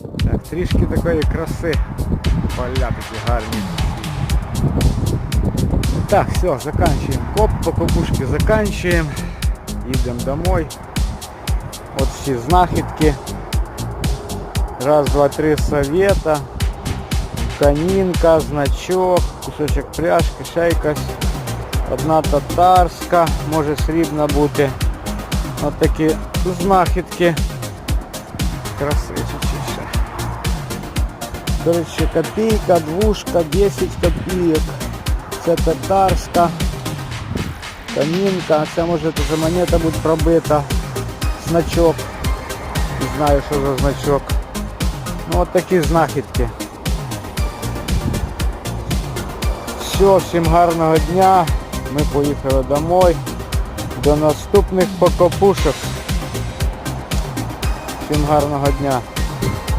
Так, трішки такої краси. Поля такі гарні. Так, все, заканчиваем коп, по копушке заканчиваем. Їдемо домой. От всі знахідки. Раз, два, три совета. Канінка, значок, кусочок пряжки, ще якась. Одна татарська, може срібна бути. От такі знахідки. Красивчик ще. Коротше, копійка, двушка, 10 копійок. Це татарська. Камінка, це може вже монета буде пробита. Значок. Не знаю, що за значок. Ну от такі знахідки. Все, всім гарного дня. Ми поїхали домой. До наступних покопушок. Всім гарного дня.